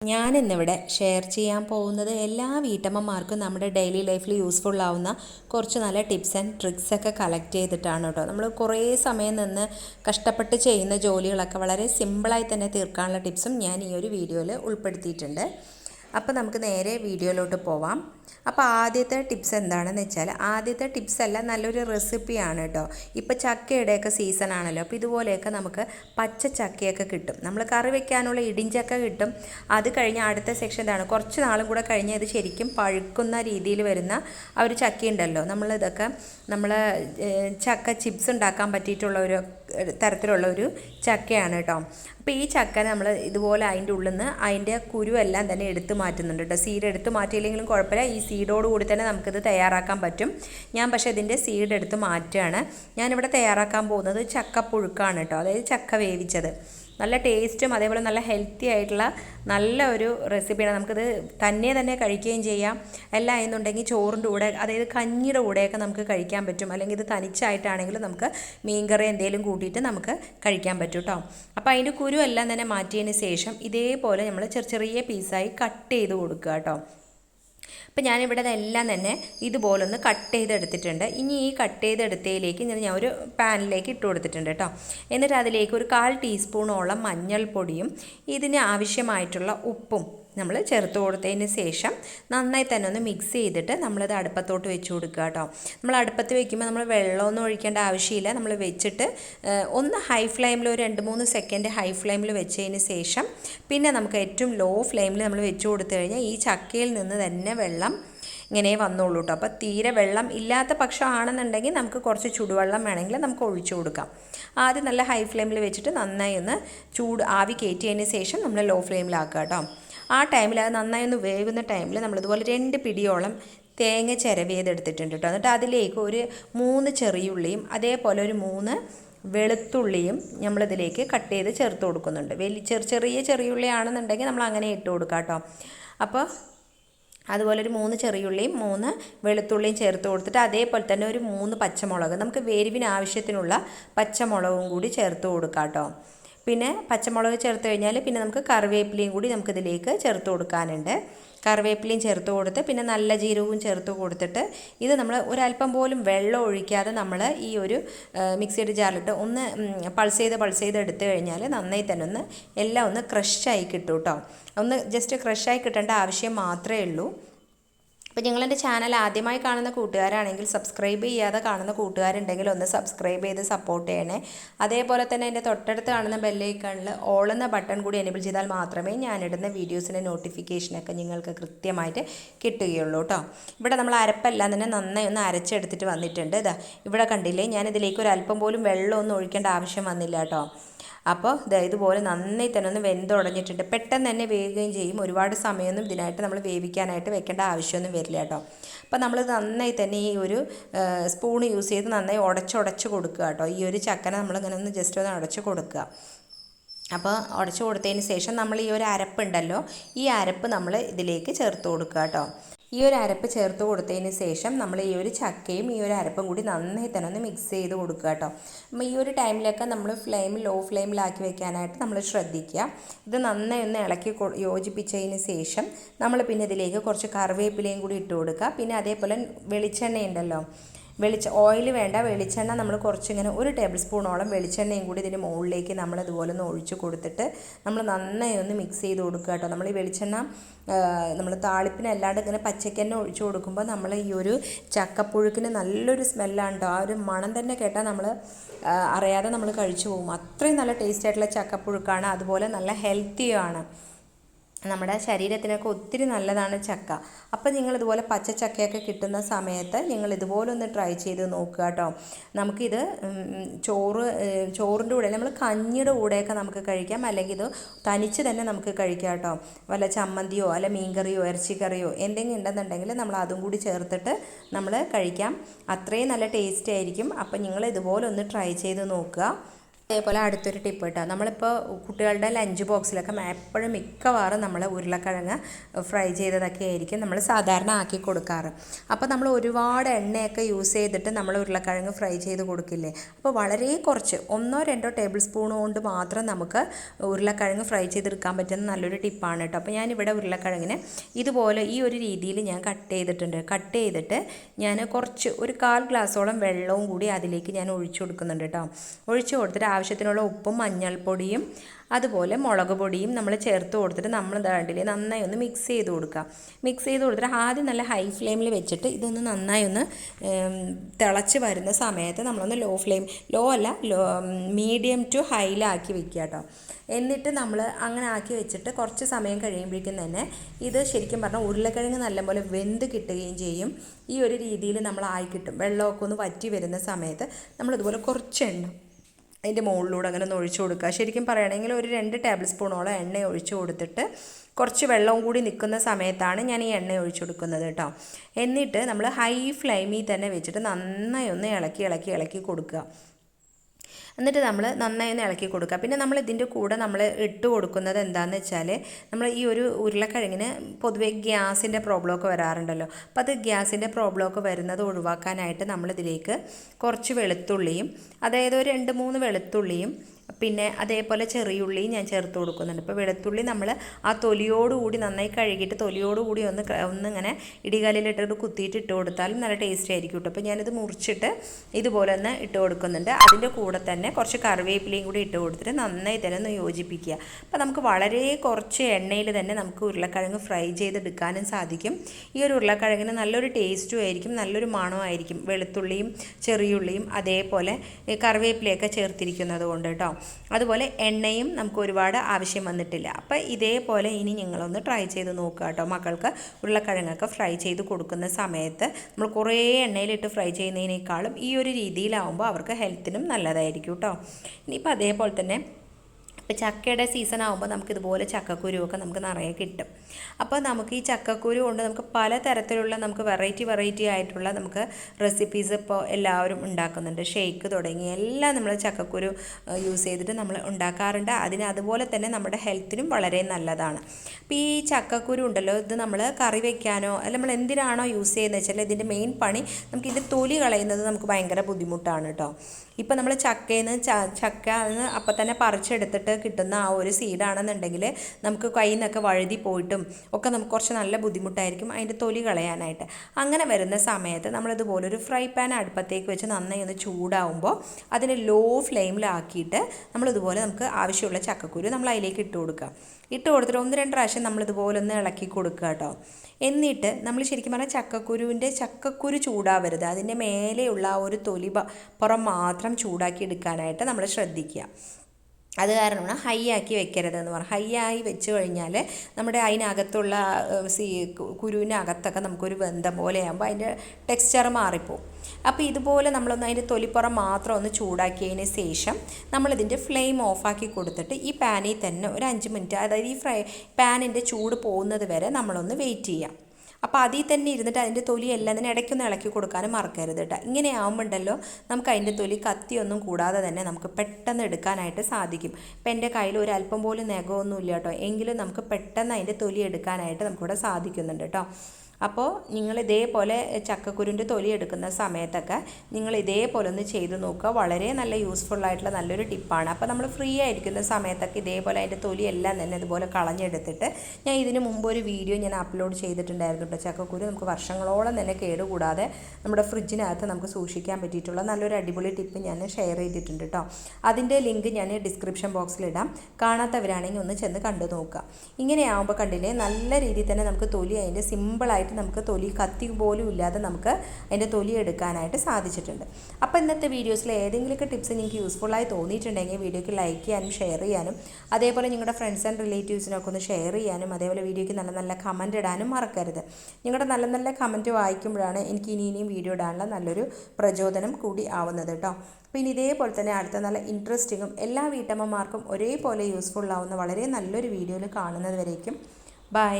ഞാനിന്നിവിടെ ഷെയർ ചെയ്യാൻ പോകുന്നത് എല്ലാ വീട്ടമ്മമാർക്കും നമ്മുടെ ഡെയിലി ലൈഫിൽ യൂസ്ഫുൾ ആവുന്ന കുറച്ച് നല്ല ടിപ്സ് ആൻഡ് ട്രിക്സ് ഒക്കെ കളക്ട് ചെയ്തിട്ടാണ് കേട്ടോ നമ്മൾ കുറേ സമയം നിന്ന് കഷ്ടപ്പെട്ട് ചെയ്യുന്ന ജോലികളൊക്കെ വളരെ സിമ്പിളായി തന്നെ തീർക്കാനുള്ള ടിപ്സും ഞാൻ ഈ ഒരു വീഡിയോയിൽ ഉൾപ്പെടുത്തിയിട്ടുണ്ട്. അപ്പോൾ നമുക്ക് നേരെ വീഡിയോയിലോട്ട് പോവാം. അപ്പോൾ ആദ്യത്തെ ടിപ്സ് എന്താണെന്ന് വെച്ചാൽ ആദ്യത്തെ ടിപ്സ് അല്ല നല്ലൊരു റെസിപ്പിയാണ് കേട്ടോ ഇപ്പോൾ ചക്കയുടെയൊക്കെ സീസൺ ആണല്ലോ അപ്പോൾ ഇതുപോലെയൊക്കെ നമുക്ക് പച്ച ചക്കയൊക്കെ കിട്ടും. നമ്മൾ കറി വെക്കാനുള്ള ഇടിഞ്ചക്ക കിട്ടും. അത് കഴിഞ്ഞ് അടുത്ത സെക്ഷൻ ഇതാണ്. കുറച്ച് നാളും കൂടെ കഴിഞ്ഞ് ഇത് ശരിക്കും പഴുക്കുന്ന രീതിയിൽ വരുന്ന ആ ഒരു ചക്കയുണ്ടല്ലോ. നമ്മളിതൊക്കെ നമ്മൾ ചക്ക ചിപ്സ് ഉണ്ടാക്കാൻ പറ്റിയിട്ടുള്ള ഒരു തരത്തിലുള്ള ഒരു ചക്കയാണ് കേട്ടോ. അപ്പോൾ ഈ ചക്ക നമ്മൾ ഇതുപോലെ അതിന്റെ ഉള്ളിൽ നിന്ന് അതിന്റെ കുരുവെല്ലാം തന്നെ എടുത്ത് മാറ്റുന്നുണ്ട് കേട്ടോ. സീഡ് എടുത്ത് മാറ്റിയില്ലെങ്കിലും കുഴപ്പമില്ല. ഈ സീഡോട് കൂടി തന്നെ നമുക്കിത് തയ്യാറാക്കാൻ പറ്റും. ഞാൻ പക്ഷേ ഇതിന്റെ സീഡ് എടുത്ത് മാറ്റുകയാണ്. ഞാനിവിടെ തയ്യാറാക്കാൻ പോകുന്നത് ചക്കപ്പുഴുക്കാണ് കേട്ടോ. അതായത് ചക്ക വേവിച്ചത്. നല്ല ടേസ്റ്റും അതേപോലെ നല്ല ഹെൽത്തി ആയിട്ടുള്ള നല്ല ഒരു റെസിപ്പിയാണ്. നമുക്കിത് തന്നെ തന്നെ കഴിക്കുകയും ചെയ്യാം. എല്ലാം എന്നുണ്ടെങ്കിൽ ചോറിന്റെ കൂടെ അതായത് കഞ്ഞിയുടെ കൂടെയൊക്കെ നമുക്ക് കഴിക്കാൻ പറ്റും. അല്ലെങ്കിൽ ഇത് തനിച്ചായിട്ടാണെങ്കിലും നമുക്ക് മീൻകറി എന്തെങ്കിലും കൂട്ടിയിട്ട് നമുക്ക് കഴിക്കാൻ പറ്റും കേട്ടോ. അപ്പോൾ അതിന്റെ കുരു എല്ലാം തന്നെ മാറ്റിയതിന് ശേഷം ഇതേപോലെ നമ്മൾ ചെറിയ ചെറിയ പീസായി കട്ട് ചെയ്ത് കൊടുക്കുക കേട്ടോ. അപ്പോൾ ഞാനിവിടെ എല്ലാം തന്നെ ഇതുപോലൊന്ന് കട്ട് ചെയ്തെടുത്തിട്ടുണ്ട്. ഇനി ഈ കട്ട് ചെയ്തെടുത്തതിലേക്ക് ഞാൻ ഞാൻ ഒരു പാനിലേക്ക് ഇട്ട് കൊടുത്തിട്ടുണ്ട് കേട്ടോ എന്നിട്ട് അതിലേക്ക് ഒരു കാൽ ടീസ്പൂണോളം മഞ്ഞൾപ്പൊടിയും ഇതിന് ആവശ്യമായിട്ടുള്ള ഉപ്പും നമ്മൾ ചേർത്ത് കൊടുത്തതിന് ശേഷം നന്നായി തന്നെ ഒന്ന് മിക്സ് ചെയ്തിട്ട് നമ്മളിത് അടുപ്പത്തോട്ട് വെച്ച് കൊടുക്കുക കേട്ടോ. നമ്മൾ അടുപ്പത്ത് വെക്കുമ്പോൾ നമ്മൾ വെള്ളമൊന്നും ഒഴിക്കേണ്ട ആവശ്യമില്ല. നമ്മൾ വെച്ചിട്ട് ഒന്ന് ഹൈ ഫ്ലെയിമിൽ ഒരു രണ്ട് മൂന്ന് സെക്കൻഡ് ഹൈ ഫ്ലെയിമിൽ വെച്ചതിന് ശേഷം പിന്നെ നമുക്ക് ഏറ്റവും ലോ ഫ്ലെയിമിൽ നമ്മൾ വെച്ച് കൊടുത്തു കഴിഞ്ഞാൽ ഈ ചക്കയിൽ നിന്ന് തന്നെ വെള്ളം ഇങ്ങനെ വന്നോളൂ കേട്ടോ അപ്പോൾ തീരെ വെള്ളം ഇല്ലാത്ത പക്ഷമാണെന്നുണ്ടെങ്കിൽ നമുക്ക് കുറച്ച് ചൂടുവെള്ളം വേണമെങ്കിൽ നമുക്ക് ഒഴിച്ചു കൊടുക്കാം. ആദ്യം നല്ല ഹൈ ഫ്ലെയിമിൽ വെച്ചിട്ട് നന്നായി ഒന്ന് ചൂട് ആവി കയറ്റിയതിന് ശേഷം നമ്മൾ ലോ ഫ്ലെയിമിലാക്കുക കേട്ടോ ആ ടൈമിൽ അത് നന്നായി ഒന്ന് വേവുന്ന ടൈമിൽ നമ്മളിതുപോലെ രണ്ട് പിടിയോളം തേങ്ങ ചിരവിയതെടുത്തിട്ടുണ്ട് കേട്ടോ എന്നിട്ട് അതിലേക്ക് ഒരു മൂന്ന് ചെറിയുള്ളിയും അതേപോലെ ഒരു മൂന്ന് വെളുത്തുള്ളിയും നമ്മളിതിലേക്ക് കട്ട് ചെയ്ത് ചേർത്ത് കൊടുക്കുന്നുണ്ട്. വലിയ ചെറു ചെറിയ ചെറിയുള്ളി ആണെന്നുണ്ടെങ്കിൽ നമ്മൾ അങ്ങനെ ഇട്ട് കൊടുക്കാം കേട്ടോ അപ്പോൾ അതുപോലെ ഒരു മൂന്ന് ചെറിയുള്ളിയും മൂന്ന് വെളുത്തുള്ളിയും ചേർത്ത് കൊടുത്തിട്ട് അതേപോലെ തന്നെ ഒരു മൂന്ന് പച്ചമുളക് നമുക്ക് വേരുവിന് ആവശ്യത്തിനുള്ള പച്ചമുളകും കൂടി ചേർത്ത് കൊടുക്കാം കേട്ടോ പിന്നെ പച്ചമുളക് ചേർത്ത് കഴിഞ്ഞാൽ പിന്നെ നമുക്ക് കറിവേപ്പിലയും കൂടി നമുക്കിതിലേക്ക് ചേർത്ത് കൊടുക്കാനുണ്ട്. കറിവേപ്പിലയും ചേർത്ത് കൊടുത്ത് പിന്നെ നല്ല ജീരകവും ചേർത്ത് കൊടുത്തിട്ട് ഇത് നമ്മൾ ഒരല്പം പോലും വെള്ളം ഒഴിക്കാതെ നമ്മൾ ഈ ഒരു മിക്സിയുടെ ജാറിലിട്ട് ഒന്ന് പൾസ് ചെയ്ത് പൾസ് ചെയ്ത് എടുത്തു കഴിഞ്ഞാൽ നന്നായി തന്നെ ഒന്ന് എല്ലാം ഒന്ന് ക്രഷായി കിട്ടും കേട്ടോ ഒന്ന് ജസ്റ്റ് ക്രഷായി കിട്ടേണ്ട ആവശ്യം മാത്രമേ ഉള്ളൂ. അപ്പോൾ നിങ്ങളെന്റെ ചാനൽ ആദ്യമായി കാണുന്ന കൂട്ടുകാരാണെങ്കിൽ സബ്സ്ക്രൈബ് ചെയ്യാതെ കാണുന്ന കൂട്ടുകാരുണ്ടെങ്കിൽ ഒന്ന് സബ്സ്ക്രൈബ് ചെയ്ത് സപ്പോർട്ട് ചെയ്യണേ. അതേപോലെ തന്നെ എന്റെ തൊട്ടടുത്ത് കാണുന്ന ബെല്ലൈക്കണിൽ ഓൾ എന്ന ബട്ടൺ കൂടി എനേബിൾ ചെയ്താൽ മാത്രമേ ഞാനിടുന്ന വീഡിയോസിന്റെ നോട്ടിഫിക്കേഷനൊക്കെ നിങ്ങൾക്ക് കൃത്യമായിട്ട് കിട്ടുകയുള്ളൂ കേട്ടോ ഇവിടെ നമ്മൾ അരപ്പെല്ലാം തന്നെ നന്നായി ഒന്ന് അരച്ചെടുത്തിട്ട് വന്നിട്ടുണ്ട് ഇതാ ഇവിടെ കണ്ടില്ലേ? ഞാനിതിലേക്ക് ഒരു അല്പം പോലും വെള്ളമൊന്നും ഒഴിക്കേണ്ട ആവശ്യം വന്നില്ല കേട്ടോ അപ്പോൾ ഇതുപോലെ നന്നായി തന്നെ ഒന്ന് വെന്തുടഞ്ഞിട്ടുണ്ട്. പെട്ടെന്ന് തന്നെ വേവുകയും ചെയ്യും. ഒരുപാട് സമയമൊന്നും ഇതിനായിട്ട് നമ്മൾ വേവിക്കാനായിട്ട് വെക്കേണ്ട ആവശ്യമൊന്നും വരില്ല കേട്ടോ. അപ്പോൾ നമ്മൾ നന്നായി തന്നെ ഈ ഒരു സ്പൂൺ യൂസ് ചെയ്ത് നന്നായി ഉടച്ചുടച്ച് കൊടുക്കുക കേട്ടോ. ഈ ഒരു ചക്കന നമ്മളിങ്ങനെ ഒന്ന് ജസ്റ്റ് ഒന്ന് അടച്ച് കൊടുക്കുക. അപ്പോൾ ഉടച്ചു കൊടുത്തതിന് ശേഷം നമ്മൾ ഈ ഒരു അരപ്പുണ്ടല്ലോ ഈ അരപ്പ് നമ്മൾ ഇതിലേക്ക് ചേർത്ത് കൊടുക്കുക കേട്ടോ. ഈ ഒരു അരപ്പ് ചേർത്ത് കൊടുത്തതിന് ശേഷം നമ്മൾ ഈ ഒരു ചക്കയും ഈ ഒരു അരപ്പും കൂടി നന്നായി തന്നെ ഒന്ന് മിക്സ് ചെയ്ത് കൊടുക്കുക കേട്ടോ. അപ്പോൾ ഈ ഒരു ടൈമിലൊക്കെ നമ്മൾ ഫ്ലെയിം ലോ ഫ്ലെയിമിലാക്കി വെക്കാനായിട്ട് നമ്മൾ ശ്രദ്ധിക്കുക. ഇത് നന്നായി ഒന്ന് ഇളക്കി യോജിപ്പിച്ചതിന് ശേഷം നമ്മൾ പിന്നെ ഇതിലേക്ക് കുറച്ച് കറിവേപ്പിലയും കൂടി ഇട്ട് കൊടുക്കുക. പിന്നെ അതേപോലെ വെളിച്ചെണ്ണ ഉണ്ടല്ലോ. വെളിച്ച ഓയിൽ വേണ്ട വെളിച്ചെണ്ണ നമ്മൾ കുറച്ചിങ്ങനെ ഒരു ടേബിൾ സ്പൂണോളം വെളിച്ചെണ്ണയും കൂടി ഇതിന് മുകളിലേക്ക് നമ്മൾ ഇതുപോലെ ഒന്ന് ഒഴിച്ച് കൊടുത്തിട്ട് നമ്മൾ നന്നായി ഒന്ന് മിക്സ് ചെയ്ത് കൊടുക്കുക കേട്ടോ. നമ്മൾ ഈ വെളിച്ചെണ്ണ നമ്മൾ താളിപ്പിനല്ലാണ്ട് ഇങ്ങനെ പച്ചക്കെണ്ണ ഒഴിച്ചു കൊടുക്കുമ്പോൾ നമ്മൾ ഈ ഒരു ചക്കപ്പുഴുക്കിന് നല്ലൊരു സ്മെല്ലാണ് കേട്ടോ ആ ഒരു മണം തന്നെ കേട്ടാൽ നമ്മൾ അറിയാതെ നമ്മൾ കഴിച്ചു പോകും. അത്രയും നല്ല ടേസ്റ്റ് ആയിട്ടുള്ള ചക്കപ്പുഴുക്കാണ്. അതുപോലെ നല്ല ഹെൽത്തിയുമാണ് നമ്മുടെ ശരീരത്തിനൊക്കെ ഒത്തിരി നല്ലതാണ് ചക്ക. അപ്പോൾ നിങ്ങൾ ഇതുപോലെ പച്ച ചക്കയൊക്കെ കിട്ടുന്ന സമയത്ത് നിങ്ങൾ ഇതുപോലെ ഒന്ന് ട്രൈ ചെയ്ത് നോക്കുക കേട്ടോ നമുക്കിത് ചോറ് ചോറിന്റെ കൂടെ നമ്മൾ കഞ്ഞിയുടെ കൂടെയൊക്കെ നമുക്ക് കഴിക്കാം. അല്ലെങ്കിൽ ഇത് തനിച്ച് തന്നെ നമുക്ക് കഴിക്കാം കേട്ടോ വല്ല ചമ്മന്തിയോ അല്ല മീൻകറിയോ ഇറച്ചിക്കറിയോ എന്തെങ്കിലും ഉണ്ടെന്നുണ്ടെങ്കിൽ നമ്മൾ അതും കൂടി ചേർത്തിട്ട് നമ്മൾ കഴിക്കാം. അത്രയും നല്ല ടേസ്റ്റ് ആയിരിക്കും. അപ്പോൾ നിങ്ങൾ ഇതുപോലെ ഒന്ന് ട്രൈ ചെയ്ത് നോക്കുക. അതേപോലെ അടുത്തൊരു ടിപ്പ് കേട്ടോ. നമ്മളിപ്പോൾ കുട്ടികളുടെ ലഞ്ച് ബോക്സിലൊക്കെ എപ്പോഴും മിക്കവാറും നമ്മൾ ഉരുളക്കിഴങ്ങ് ഫ്രൈ ചെയ്തതൊക്കെ ആയിരിക്കും നമ്മൾ സാധാരണ ആക്കി കൊടുക്കാറ്. അപ്പോൾ നമ്മൾ ഒരുപാട് എണ്ണയൊക്കെ യൂസ് ചെയ്തിട്ട് നമ്മൾ ഉരുളക്കിഴങ്ങ് ഫ്രൈ ചെയ്ത് കൊടുക്കില്ലേ? അപ്പോൾ വളരെ കുറച്ച് ഒന്നോ രണ്ടോ ടേബിൾ സ്പൂൺ കൊണ്ട് മാത്രം നമുക്ക് ഉരുളക്കിഴങ്ങ് ഫ്രൈ ചെയ്തെടുക്കാൻ പറ്റുന്ന നല്ലൊരു ടിപ്പാണ് കേട്ടോ. അപ്പോൾ ഞാനിവിടെ ഉരുളക്കിഴങ്ങിന് ഇതുപോലെ ഈ ഒരു രീതിയിൽ ഞാൻ കട്ട് ചെയ്തിട്ടുണ്ട്. കട്ട് ചെയ്തിട്ട് ഞാൻ കുറച്ച് ഒരു കാൽ ഗ്ലാസോളം വെള്ളവും കൂടി അതിലേക്ക് ഞാൻ ഒഴിച്ചു കൊടുക്കുന്നുണ്ട് കേട്ടോ. ഒഴിച്ചു കൊടുത്തിട്ട് ആവശ്യത്തിനുള്ള ഉപ്പും മഞ്ഞൾപ്പൊടിയും അതുപോലെ മുളക് പൊടിയും നമ്മൾ ചേർത്ത് കൊടുത്തിട്ട് നമ്മൾ ദാണ്ടിൽ നന്നായി ഒന്ന് മിക്സ് ചെയ്ത് കൊടുക്കുക. മിക്സ് ചെയ്ത് കൊടുത്തിട്ട് ആദ്യം നല്ല ഹൈ ഫ്ലെയിമിൽ വെച്ചിട്ട് ഇതൊന്ന് നന്നായി ഒന്ന് തിളച്ച് വരുന്ന സമയത്ത് നമ്മളൊന്ന് ലോ ഫ്ലെയിം ലോ അല്ല ലോ മീഡിയം ടു ഹൈയിലാക്കി വെക്കുക കേട്ടോ എന്നിട്ട് നമ്മൾ അങ്ങനെ ആക്കി വെച്ചിട്ട് കുറച്ച് സമയം കഴിയുമ്പോഴേക്കും തന്നെ ഇത് ശരിക്കും പറഞ്ഞാൽ ഉരുളക്കിഴങ്ങ് നല്ലപോലെ വെന്ത് കിട്ടുകയും ചെയ്യും. ഈ ഒരു രീതിയിൽ നമ്മൾ ആയി കിട്ടും. വെള്ളമൊക്കെ ഒന്ന് വറ്റി വരുന്ന സമയത്ത് നമ്മളിതുപോലെ കുറച്ച് എണ്ണ അതിന്റെ മുകളിലൂടെ അങ്ങനെ ഒന്ന് ഒഴിച്ചു കൊടുക്കുക. ശരിക്കും പറയുകയാണെങ്കിൽ ഒരു രണ്ട് ടേബിൾ സ്പൂണോളം എണ്ണ ഒഴിച്ചു കൊടുത്തിട്ട് കുറച്ച് വെള്ളവും കൂടി നിൽക്കുന്ന സമയത്താണ് ഞാൻ ഈ എണ്ണ ഒഴിച്ചു കൊടുക്കുന്നത് കേട്ടോ. എന്നിട്ട് നമ്മൾ ഹൈ ഫ്ലെയിമിൽ തന്നെ വെച്ചിട്ട് നന്നായി ഒന്ന് ഇളക്കി ഇളക്കി ഇളക്കി കൊടുക്കുക. എന്നിട്ട് നമ്മൾ നന്നായി ഒന്ന് ഇളക്കി കൊടുക്കുക. പിന്നെ നമ്മൾ ഇതിന്റെ കൂടെ നമ്മൾ ഇട്ട് കൊടുക്കുന്നത് എന്താണെന്ന് വെച്ചാൽ നമ്മൾ ഈ ഒരു ഉരുളക്കിഴങ്ങിന് പൊതുവെ ഗ്യാസിന്റെ പ്രോബ്ലമൊക്കെ വരാറുണ്ടല്ലോ. അപ്പോൾ അത് ഗ്യാസിന്റെ പ്രോബ്ലമൊക്കെ വരുന്നത് ഒഴിവാക്കാനായിട്ട് നമ്മളിതിലേക്ക് കുറച്ച് വെളുത്തുള്ളിയും അതായത് ഒരു രണ്ട് മൂന്ന് വെളുത്തുള്ളിയും പിന്നെ അതേപോലെ ചെറിയുള്ളി ഞാൻ ചേർത്ത് കൊടുക്കുന്നുണ്ട്. ഇപ്പോൾ വെളുത്തുള്ളി നമ്മൾ ആ തൊലിയോടുകൂടി നന്നായി കഴുകിയിട്ട് തൊലിയോടുകൂടി ഒന്ന് ഒന്നിങ്ങനെ ഇടികല്ലിലിട്ടിട്ട് കുത്തിയിട്ട് ഇട്ട് കൊടുത്താലും നല്ല ടേസ്റ്റി ആയിരിക്കും കേട്ടോ. അപ്പോൾ ഞാനിത് മുറിച്ചിട്ട് ഇതുപോലെ ഒന്ന് ഇട്ട് കൊടുക്കുന്നുണ്ട്. അതിന്റെ കൂടെ തന്നെ കുറച്ച് കറിവേപ്പിലയും കൂടി ഇട്ട് കൊടുത്തിട്ട് നന്നായി തന്നെ ഒന്ന് യോജിപ്പിക്കുക. അപ്പോൾ നമുക്ക് വളരെ കുറച്ച് എണ്ണയിൽ തന്നെ നമുക്ക് ഉരുളക്കിഴങ്ങ് ഫ്രൈ ചെയ്തെടുക്കാനും സാധിക്കും. ഈ ഒരു ഉരുളക്കിഴങ്ങിന് നല്ലൊരു ടേസ്റ്റും ആയിരിക്കും നല്ലൊരു മണവും ആയിരിക്കും. വെളുത്തുള്ളിയും ചെറിയുള്ളിയും അതേപോലെ കറിവേപ്പിലയൊക്കെ ചേർത്തിരിക്കുന്നത് കൊണ്ട് കേട്ടോ. അതുപോലെ എണ്ണയും നമുക്ക് ഒരുപാട് ആവശ്യം വന്നിട്ടില്ല. അപ്പോൾ ഇതേപോലെ ഇനി നിങ്ങളൊന്ന് ട്രൈ ചെയ്ത് നോക്കുക കേട്ടോ. മക്കൾക്ക് ഉരുളക്കിഴങ്ങൊക്കെ ഫ്രൈ ചെയ്ത് കൊടുക്കുന്ന സമയത്ത് നമ്മൾ കുറേ എണ്ണയിലിട്ട് ഫ്രൈ ചെയ്യുന്നതിനേക്കാളും ഈ ഒരു രീതിയിലാവുമ്പോൾ അവർക്ക് ഹെൽത്തിനും നല്ലതായിരിക്കും കേട്ടോ. ഇനിയിപ്പോൾ അതേപോലെ തന്നെ ഇപ്പോൾ ചക്കയുടെ സീസൺ ആകുമ്പോൾ നമുക്ക് ഇതുപോലെ ചക്കക്കുരുവൊക്കെ നമുക്ക് നിറയെ കിട്ടും. അപ്പോൾ നമുക്ക് ഈ ചക്കക്കുരു കൊണ്ട് നമുക്ക് പല തരത്തിലുള്ള നമുക്ക് വെറൈറ്റി വെറൈറ്റി ആയിട്ടുള്ള നമുക്ക് റെസിപ്പീസ് ഇപ്പോൾ എല്ലാവരും ഉണ്ടാക്കുന്നുണ്ട്. ഷേക്ക് തുടങ്ങി എല്ലാം നമ്മൾ ചക്കക്കുരു യൂസ് ചെയ്തിട്ട് നമ്മൾ ഉണ്ടാക്കാറുണ്ട്. അതിന് അതുപോലെ തന്നെ നമ്മുടെ ഹെൽത്തിനും വളരെ നല്ലതാണ്. അപ്പോൾ ഈ ചക്കക്കുരു ഉണ്ടല്ലോ ഇത് നമ്മൾ കറി വെക്കാനോ അല്ല നമ്മൾ എന്തിനാണോ യൂസ് ചെയ്യുന്നത് വെച്ചാൽ ഇതിന്റെ മെയിൻ പണി നമുക്ക് ഇതിന്റെ തൊലി കളയുന്നത് നമുക്ക് ഭയങ്കര ബുദ്ധിമുട്ടാണ് കേട്ടോ. ഇപ്പോൾ നമ്മൾ ചക്കയിൽ നിന്ന് ചക്ക അപ്പം തന്നെ പറിച്ചെടുത്തിട്ട് കിട്ടുന്ന ആ ഒരു സീഡാണെന്നുണ്ടെങ്കിൽ നമുക്ക് കയ്യിൽ നിന്നൊക്കെ വഴുതി പോയിട്ടും ഒക്കെ നമുക്ക് കുറച്ച് നല്ല ബുദ്ധിമുട്ടായിരിക്കും അതിന്റെ തൊലി കളയാനായിട്ട്. അങ്ങനെ വരുന്ന സമയത്ത് നമ്മളിതുപോലെ ഒരു ഫ്രൈ പാൻ അടുപ്പത്തേക്ക് വെച്ച് നന്നായി ഒന്ന് ചൂടാവുമ്പോൾ അതിനെ ലോ ഫ്ലെയിമിലാക്കിയിട്ട് നമ്മളിതുപോലെ നമുക്ക് ആവശ്യമുള്ള ചക്കക്കുരു നമ്മൾ അതിലേക്ക് ഇട്ട് കൊടുക്കുക. ഇട്ട് കൊടുത്തിട്ട് ഒന്ന് രണ്ട് പ്രാവശ്യം നമ്മളിതുപോലെ ഒന്ന് ഇളക്കി കൊടുക്കുക കേട്ടോ. എന്നിട്ട് നമ്മൾ ശരിക്കും പറഞ്ഞാൽ ചക്കക്കുരുവിന്റെ ചക്കക്കുരു ചൂടാവരുത്. അതിന്റെ മേലെയുള്ള ആ ഒരു തൊലി പുറം മാത്രം ചൂടാക്കി എടുക്കാനായിട്ട് നമ്മൾ ശ്രദ്ധിക്കുക. അത് കാരണമാണ് ഹൈ ആക്കി വെക്കരുത് എന്ന് പറഞ്ഞു. ഹൈ ആയി വെച്ച് കഴിഞ്ഞാൽ നമ്മുടെ അതിനകത്തുള്ള സീ കുരുവിനകത്തൊക്കെ നമുക്കൊരു ബന്ധം പോലെയാകുമ്പോൾ അതിന്റെ ടെക്സ്ചർ മാറിപ്പോവും. അപ്പോൾ ഇതുപോലെ നമ്മളൊന്ന് അതിന്റെ തൊലിപ്പുറം മാത്രം ഒന്ന് ചൂടാക്കിയതിന് ശേഷം നമ്മളിതിന്റെ ഫ്ലെയിം ഓഫാക്കി കൊടുത്തിട്ട് ഈ പാനിൽ തന്നെ ഒരു അഞ്ച് മിനിറ്റ് അതായത് ഈ ഫ്രൈ പാനിന്റെ ചൂട് പോകുന്നത് വരെ നമ്മളൊന്ന് വെയിറ്റ് ചെയ്യാം. അപ്പോൾ അതിൽ തന്നെ ഇരുന്നിട്ട് അതിന്റെ തൊലി എല്ലാം തന്നെ ഇടയ്ക്കൊന്ന് ഇളക്കി കൊടുക്കാനും മറക്കരുത് കേട്ടോ ഇങ്ങനെ ആകുമ്പോണ്ടല്ലോ നമുക്ക് അതിന്റെ തൊലി കത്തിയൊന്നും കൂടാതെ തന്നെ നമുക്ക് പെട്ടെന്ന് എടുക്കാനായിട്ട് സാധിക്കും. ഇപ്പം എന്റെ കയ്യിൽ ഒരു അല്പം പോലും നഖമൊന്നുമില്ല കേട്ടോ എങ്കിലും നമുക്ക് പെട്ടെന്ന് അതിന്റെ തൊലി എടുക്കാനായിട്ട് നമുക്കിവിടെ സാധിക്കുന്നുണ്ട് കേട്ടോ അപ്പോൾ നിങ്ങൾ ഇതേപോലെ ചക്കക്കുരുന്റെ തൊലി എടുക്കുന്ന സമയത്തൊക്കെ നിങ്ങൾ ഇതേപോലെ ഒന്ന് ചെയ്ത് നോക്കുക. വളരെ നല്ല യൂസ്ഫുൾ ആയിട്ടുള്ള നല്ലൊരു ടിപ്പാണ്. അപ്പോൾ നമ്മൾ ഫ്രീ ആയിരിക്കുന്ന സമയത്തൊക്കെ ഇതേപോലെ അതിന്റെ തൊലി എല്ലാം തന്നെ ഇതുപോലെ കളഞ്ഞെടുത്തിട്ട് ഞാൻ ഇതിന് മുമ്പ് ഒരു വീഡിയോ ഞാൻ അപ്ലോഡ് ചെയ്തിട്ടുണ്ടായിരുന്നു കേട്ടോ. ചക്കക്കുരു നമുക്ക് വർഷങ്ങളോളം തന്നെ കേടുകൂടാതെ നമ്മുടെ ഫ്രിഡ്ജിനകത്ത് നമുക്ക് സൂക്ഷിക്കാൻ പറ്റിയിട്ടുള്ള നല്ലൊരു അടിപൊളി ടിപ്പ് ഞാൻ ഷെയർ ചെയ്തിട്ടുണ്ട് കേട്ടോ. അതിന്റെ ലിങ്ക് ഞാൻ ഡിസ്ക്രിപ്ഷൻ ബോക്സിലിടാം കാണാത്തവരാണെങ്കിൽ ഒന്ന് ചെന്ന് കണ്ടു നോക്കുക. ഇങ്ങനെയാവുമ്പോൾ കണ്ടില്ലേ നല്ല രീതിയിൽ തന്നെ നമുക്ക് തൊലി അതിന്റെ സിമ്പിളായിട്ട് ആയിട്ട് നമുക്ക് തൊലി കത്തി പോലും ഇല്ലാതെ നമുക്ക് അതിന്റെ തൊലി എടുക്കാനായിട്ട് സാധിച്ചിട്ടുണ്ട്. അപ്പോൾ ഇന്നത്തെ വീഡിയോസിൽ ഏതെങ്കിലുമൊക്കെ ടിപ്സ് നിങ്ങൾക്ക് യൂസ്ഫുള്ളായി തോന്നിയിട്ടുണ്ടെങ്കിൽ വീഡിയോയ്ക്ക് ലൈക്ക് ചെയ്യാനും ഷെയർ ചെയ്യാനും അതേപോലെ നിങ്ങളുടെ ഫ്രണ്ട്സ് ആൻഡ് റിലേറ്റീവ്സിനൊക്കെ ഒന്ന് ഷെയർ ചെയ്യാനും അതേപോലെ വീഡിയോയ്ക്ക് നല്ല നല്ല കമന്റ് ഇടാനും മറക്കരുത്. നിങ്ങളുടെ നല്ല നല്ല കമന്റ് വായിക്കുമ്പോഴാണ് എനിക്ക് ഇനി ഇനിയും വീഡിയോ ഇടാനുള്ള നല്ലൊരു പ്രചോദനം കൂടി ആവുന്നത് കേട്ടോ പിന്നെ ഇതേപോലെ തന്നെ അടുത്ത നല്ല ഇൻട്രസ്റ്റിങ്ങും എല്ലാ വീട്ടമ്മമാർക്കും ഒരേപോലെ യൂസ്ഫുള്ളാവുന്ന വളരെ നല്ലൊരു വീഡിയോയിൽ കാണുന്നത് വരേക്കും. ബൈ